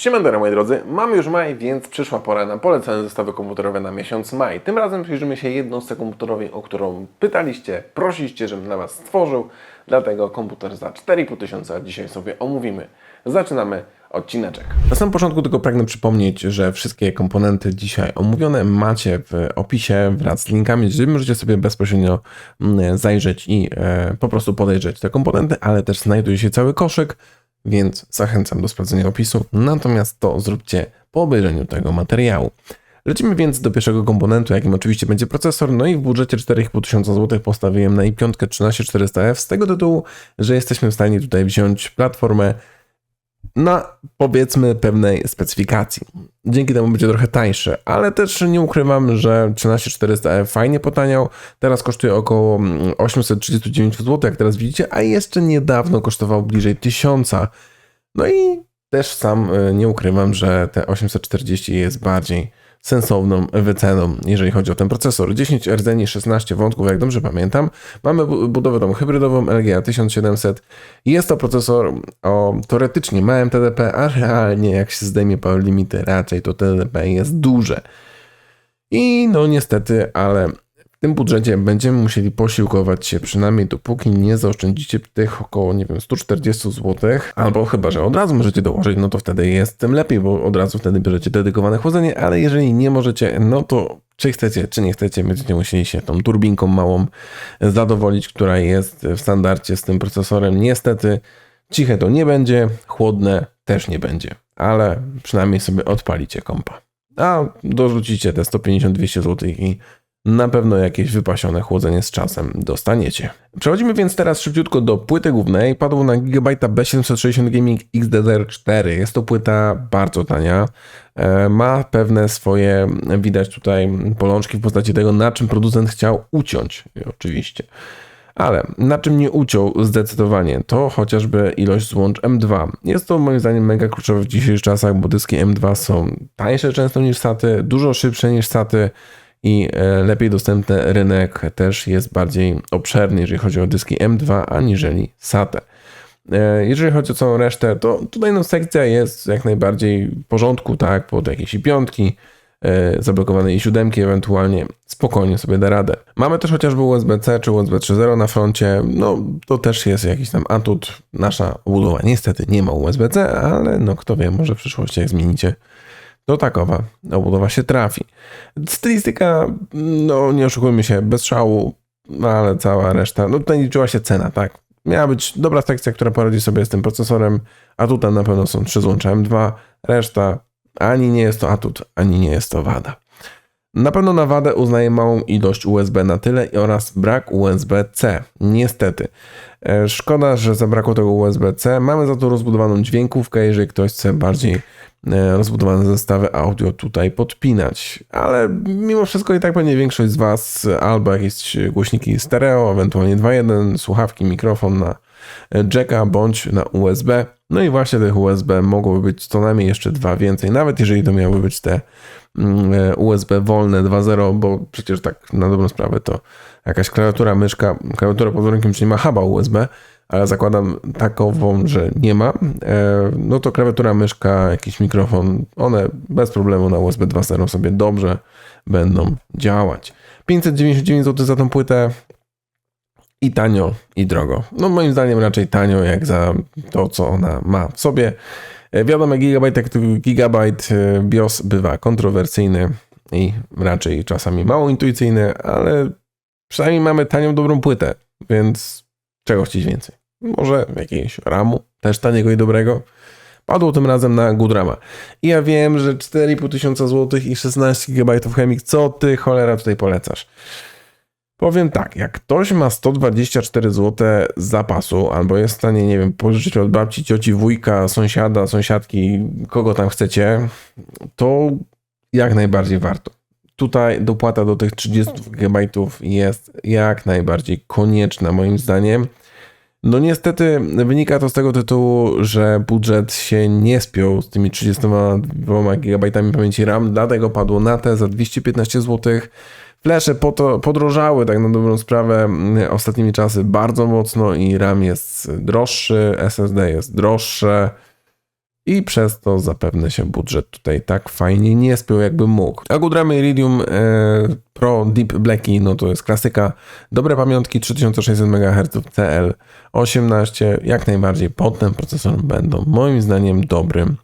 Siemandera moi drodzy, mamy już maj, więc przyszła pora na polecane zestawy komputerowe na miesiąc maj. Tym razem przyjrzymy się jednostce komputerowej, o którą pytaliście, prosiliście, żebym dla Was stworzył. Dlatego komputer za 4,5 tysiąca dzisiaj sobie omówimy. Zaczynamy odcineczek. Na samym początku tylko pragnę przypomnieć, że wszystkie komponenty dzisiaj omówione macie w opisie wraz z linkami, gdzie możecie sobie bezpośrednio mm, zajrzeć i e, po prostu podejrzeć te komponenty, ale też znajduje się cały koszyk, więc zachęcam do sprawdzenia opisu. Natomiast to zróbcie po obejrzeniu tego materiału. Lecimy więc do pierwszego komponentu, jakim oczywiście będzie procesor. No i w budżecie 4500 zł postawiłem na i5 13400F z tego tytułu, że jesteśmy w stanie tutaj wziąć platformę na powiedzmy pewnej specyfikacji. Dzięki temu będzie trochę tańszy, ale też nie ukrywam, że 13400F fajnie potaniał. Teraz kosztuje około mm, 839 zł, jak teraz widzicie, a jeszcze niedawno kosztował bliżej 1000. No i też sam y, nie ukrywam, że te 840 jest bardziej sensowną wyceną, jeżeli chodzi o ten procesor. 10 rdzeni, 16 wątków, jak dobrze pamiętam. Mamy bu- budowę tą hybrydową LGA 1700. Jest to procesor o teoretycznie małym TDP, a realnie jak się zdejmie power limity, raczej to TDP jest duże. I no niestety, ale tym budżecie będziemy musieli posiłkować się przynajmniej dopóki nie zaoszczędzicie tych około, nie wiem, 140 zł, albo chyba, że od razu możecie dołożyć, no to wtedy jest tym lepiej, bo od razu wtedy bierzecie dedykowane chłodzenie, ale jeżeli nie możecie, no to czy chcecie, czy nie chcecie, będziecie musieli się tą turbinką małą zadowolić, która jest w standardzie z tym procesorem. Niestety ciche to nie będzie, chłodne też nie będzie, ale przynajmniej sobie odpalicie kompa. A dorzucicie te 150-200 zł i na pewno jakieś wypasione chłodzenie z czasem dostaniecie. Przechodzimy więc teraz szybciutko do płyty głównej. Padło na Gigabyte B760 Gaming XDR4. Jest to płyta bardzo tania. E, Ma pewne swoje, widać tutaj polączki w postaci tego, na czym producent chciał uciąć, oczywiście. Ale na czym nie uciął zdecydowanie, to chociażby ilość złącz M2. Jest to moim zdaniem mega kluczowe w dzisiejszych czasach, bo dyski M2 są tańsze często niż SATy, dużo szybsze niż SATy i e, lepiej dostępny rynek też jest bardziej obszerny, jeżeli chodzi o dyski M2, aniżeli SATę. E, Jeżeli chodzi o całą resztę, to tutaj no sekcja jest jak najbardziej w porządku, tak, pod jakieś i piątki, e, zablokowane i siódemki ewentualnie, spokojnie sobie da radę. Mamy też chociażby USB-C czy USB 3.0 na froncie, no to też jest jakiś tam atut. Nasza budowa niestety nie ma USB-C, ale no kto wie, może w przyszłości jak zmienicie to takowa obudowa się trafi. Stylistyka, no nie oszukujmy się, bez szału, no ale cała reszta, no tutaj liczyła się cena, tak. Miała być dobra sekcja, która poradzi sobie z tym procesorem, a tutaj na pewno są trzy złącza M2, reszta ani nie jest to atut, ani nie jest to wada. Na pewno na wadę uznaję małą ilość USB na tyle oraz brak USB-C. Niestety. E, Szkoda, że zabrakło tego USB-C. Mamy za to rozbudowaną dźwiękówkę, jeżeli ktoś chce bardziej e, rozbudowane zestawy audio tutaj podpinać. Ale mimo wszystko i tak pewnie większość z Was albo jakieś głośniki stereo, ewentualnie 2.1, słuchawki, mikrofon na jacka bądź na USB. No i właśnie tych USB mogłoby być co najmniej jeszcze dwa więcej, nawet jeżeli to miały być te mm, e, USB wolne 2.0, bo przecież tak na dobrą sprawę to jakaś klawiatura, myszka, klawiatura pod że nie ma huba USB, ale zakładam takową, że nie ma, e, no to klawiatura, myszka, jakiś mikrofon, one bez problemu na USB 2.0 sobie dobrze będą działać. 599 zł za tą płytę, i tanio, i drogo. No moim zdaniem raczej tanio, jak za to, co ona ma w sobie. E, Wiadomo, gigabajt jak gigabajt e, BIOS bywa kontrowersyjny i raczej czasami mało intuicyjny, ale przynajmniej mamy tanią, dobrą płytę, więc czego chcieć więcej? Może jakiegoś ramu, też taniego i dobrego. Padło tym razem na Goodrama. I ja wiem, że 4,5 tysiąca złotych i 16 GB chemik, co ty cholera tutaj polecasz? Powiem tak, jak ktoś ma 124 zł zapasu, albo jest w stanie, nie wiem, pożyczyć od babci, cioci, wujka, sąsiada, sąsiadki, kogo tam chcecie, to jak najbardziej warto. Tutaj dopłata do tych 30 GB jest jak najbardziej konieczna, moim zdaniem. No niestety wynika to z tego tytułu, że budżet się nie spiął z tymi 32 GB pamięci RAM, dlatego padło na te za 215 zł. Flesze podrożały tak na dobrą sprawę ostatnimi czasy bardzo mocno i RAM jest droższy, SSD jest droższe i przez to zapewne się budżet tutaj tak fajnie nie spiął jakby mógł. Agudramy Iridium e, Pro Deep Blackie, no to jest klasyka. Dobre pamiątki 3600 MHz CL18, jak najbardziej pod ten procesor będą moim zdaniem dobrym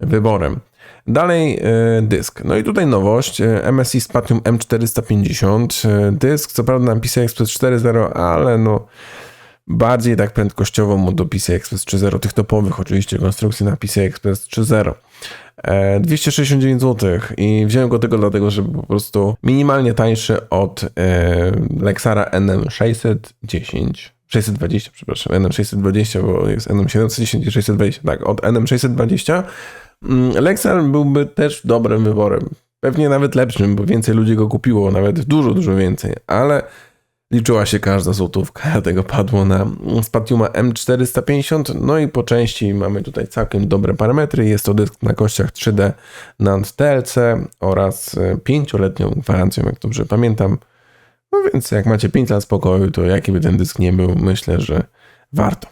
wyborem. Dalej e, dysk. No i tutaj nowość. e, MSI Spatium M450. E, Dysk, co prawda na PCI Express 4.0, ale no bardziej tak prędkościowo mu do PCI Express 3.0, tych topowych oczywiście konstrukcji na PCI Express 3.0. E, 269 zł i wziąłem go tego dlatego, że po prostu minimalnie tańszy od Lexara NM610. 620, przepraszam, NM620, bo jest NM710 i 620. Tak, od NM620 Mm, Lexar byłby też dobrym wyborem. Pewnie nawet lepszym, bo więcej ludzi go kupiło, nawet dużo, dużo więcej, ale liczyła się każda złotówka, dlatego padło na Spatiuma M450. No i po części mamy tutaj całkiem dobre parametry. Jest to dysk na kościach 3D NAND TLC oraz 5-letnią gwarancją, jak dobrze pamiętam. No więc jak macie 5 lat spokoju, to jaki by ten dysk nie był, myślę, że warto.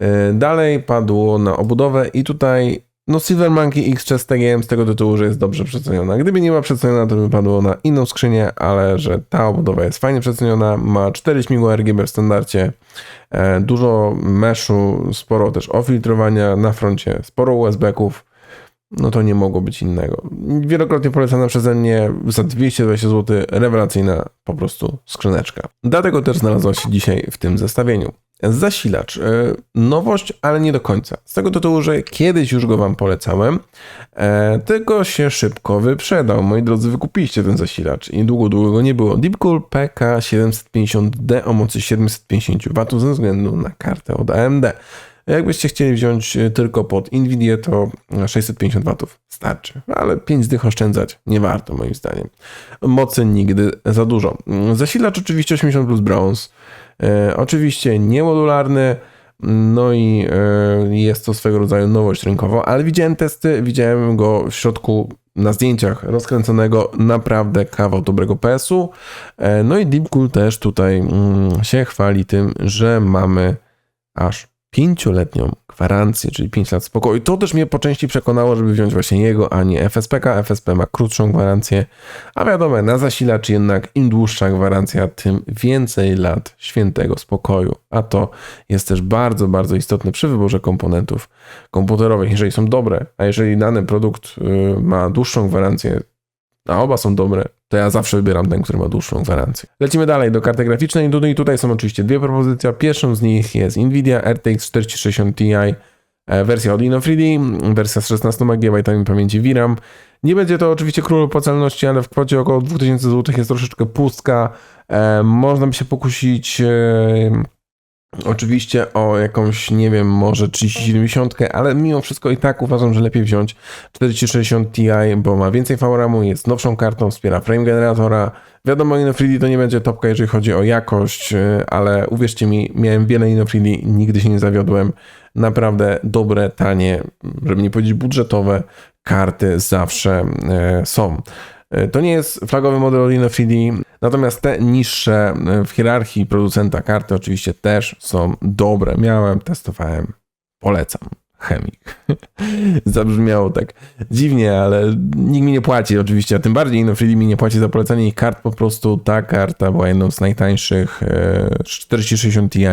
Yy, Dalej padło na obudowę i tutaj no Silver Monkey X z TGM z tego tytułu, że jest dobrze przeceniona. Gdyby nie była przeceniona, to by padło na inną skrzynię, ale że ta obudowa jest fajnie przeceniona, ma 4 śmigła RGB w standardzie, e, dużo meszu, sporo też ofiltrowania na froncie, sporo USB-ków, no to nie mogło być innego. Wielokrotnie polecana przeze mnie za 220 zł, rewelacyjna po prostu skrzyneczka. Dlatego też znalazła się dzisiaj w tym zestawieniu. Zasilacz. E, Nowość, ale nie do końca. Z tego tytułu, że kiedyś już go Wam polecałem, e, tylko się szybko wyprzedał. Moi drodzy, wykupiliście ten zasilacz i długo, długo go nie było. Deepcool PK750D o mocy 750 W ze względu na kartę od AMD. Jakbyście chcieli wziąć e, tylko pod Nvidia, to 650 W starczy, ale 5 dych oszczędzać nie warto moim zdaniem. Mocy nigdy za dużo. Zasilacz oczywiście 80 plus e, oczywiście niemodularny, no i e, jest to swego rodzaju nowość rynkowa, ale widziałem testy, widziałem go w środku na zdjęciach rozkręconego naprawdę kawał dobrego PS-u. E, no i Deepcool też tutaj mm, się chwali tym, że mamy aż pięcioletnią gwarancję, czyli 5 lat spokoju. To też mnie po części przekonało, żeby wziąć właśnie jego, a nie FSPK. FSP ma krótszą gwarancję, a wiadomo, na zasilacz jednak im dłuższa gwarancja, tym więcej lat świętego spokoju. A to jest też bardzo, bardzo istotne przy wyborze komponentów komputerowych, jeżeli są dobre, a jeżeli dany produkt y, ma dłuższą gwarancję, a oba są dobre, to ja zawsze wybieram ten, który ma dłuższą gwarancję. Lecimy dalej do karty graficznej. No i tutaj są oczywiście dwie propozycje. Pierwszą z nich jest Nvidia RTX 4060 Ti, e, wersja od Inno3D, wersja z 16 GB pamięci VRAM. Nie będzie to oczywiście król opłacalności, ale w kwocie około 2000 zł jest troszeczkę pustka. E, można by się pokusić e, Oczywiście o jakąś, nie wiem, może 3070, ale mimo wszystko i tak uważam, że lepiej wziąć 4060 Ti, bo ma więcej VRAMu, jest nowszą kartą, wspiera frame generatora. Wiadomo, Inno3D to nie będzie topka, jeżeli chodzi o jakość, y, ale uwierzcie mi, miałem wiele Inno3D, nigdy się nie zawiodłem. Naprawdę dobre, tanie, żeby nie powiedzieć budżetowe karty zawsze y, są. Y, To nie jest flagowy model od Inno3D, natomiast te niższe y, w hierarchii producenta karty oczywiście też są dobre. Miałem, testowałem, polecam. Chemik. Zabrzmiało tak dziwnie, ale nikt mi nie płaci oczywiście, a tym bardziej Inno3D mi nie płaci za polecanie ich kart, po prostu ta karta była jedną z najtańszych, y, 4060 Ti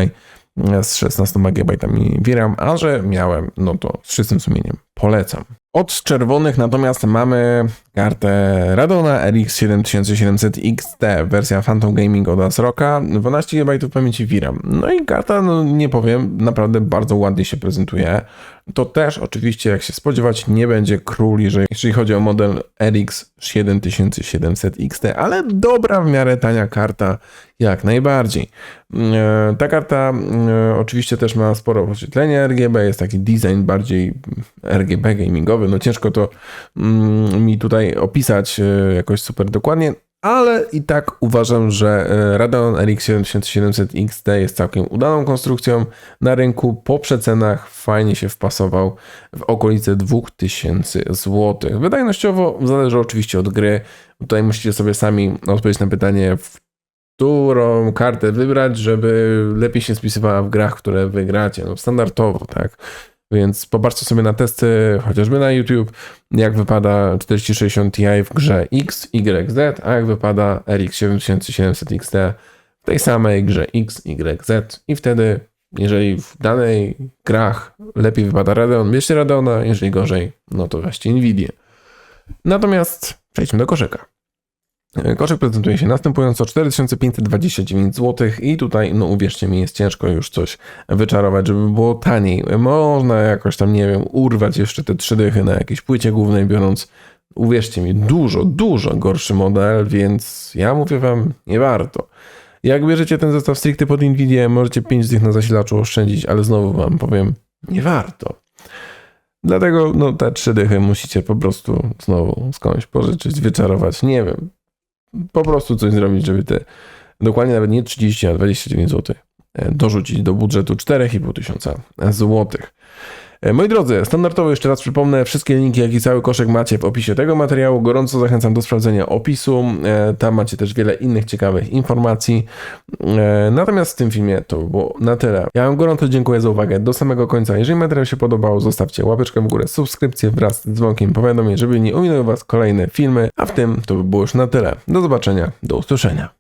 z 16 GB VRAM, a że miałem, no to z czystym sumieniem polecam. Od czerwonych natomiast mamy kartę Radona RX 7700 XT, wersja Phantom Gaming od ASRock'a, 12 GB pamięci VRAM. No i karta, no nie powiem, naprawdę bardzo ładnie się prezentuje. To też oczywiście, jak się spodziewać, nie będzie król, jeżeli, chodzi o model RX 7700 XT, ale dobra w miarę tania karta, jak najbardziej. E, Ta karta e, oczywiście też ma sporo podświetlenia RGB, jest taki design bardziej RGB gamingowy, no ciężko to mm, mi tutaj opisać e, jakoś super dokładnie, ale i tak uważam, że e, Radeon RX 7700 XT jest całkiem udaną konstrukcją na rynku. Po przecenach fajnie się wpasował w okolice 2000 zł. Wydajnościowo zależy oczywiście od gry. Tutaj musicie sobie sami odpowiedzieć na pytanie, którą kartę wybrać, żeby lepiej się spisywała w grach, które wygracie. No standardowo, tak. Więc popatrzcie sobie na testy, chociażby na YouTube, jak wypada 4060 Ti w grze X, Y, Z, a jak wypada RX 7700 XT w tej samej grze X, Y, Z. I wtedy, jeżeli w danej grach lepiej wypada Radeon, bierzcie Radeona, jeżeli gorzej, no to weźcie Nvidia. Natomiast przejdźmy do koszyka. Koszyk prezentuje się następująco 4529 zł i tutaj, no uwierzcie mi, jest ciężko już coś wyczarować, żeby było taniej. Można jakoś tam, nie wiem, urwać jeszcze te trzy dychy na jakiejś płycie głównej, biorąc, uwierzcie mi, dużo, dużo gorszy model, więc ja mówię wam, nie warto. Jak bierzecie ten zestaw stricte pod Nvidia, możecie 5 dych na zasilaczu oszczędzić, ale znowu wam powiem, nie warto. Dlatego no, te trzy dychy musicie po prostu znowu skądś pożyczyć, wyczarować, nie wiem. Po prostu coś zrobić, żeby te dokładnie nawet nie 30, a 29 zł dorzucić do budżetu 4,5 tysiąca złotych. E, Moi drodzy, standardowo jeszcze raz przypomnę, wszystkie linki, jak i cały koszyk macie w opisie tego materiału. Gorąco zachęcam do sprawdzenia opisu. E, Tam macie też wiele innych ciekawych informacji. E, Natomiast w tym filmie to by było na tyle. Ja Wam gorąco dziękuję za uwagę do samego końca. Jeżeli materiał się podobał, zostawcie łapeczkę w górę, subskrypcję wraz z dzwonkiem powiadomień, żeby nie ominęły Was kolejne filmy. A w tym to by było już na tyle. Do zobaczenia, do usłyszenia.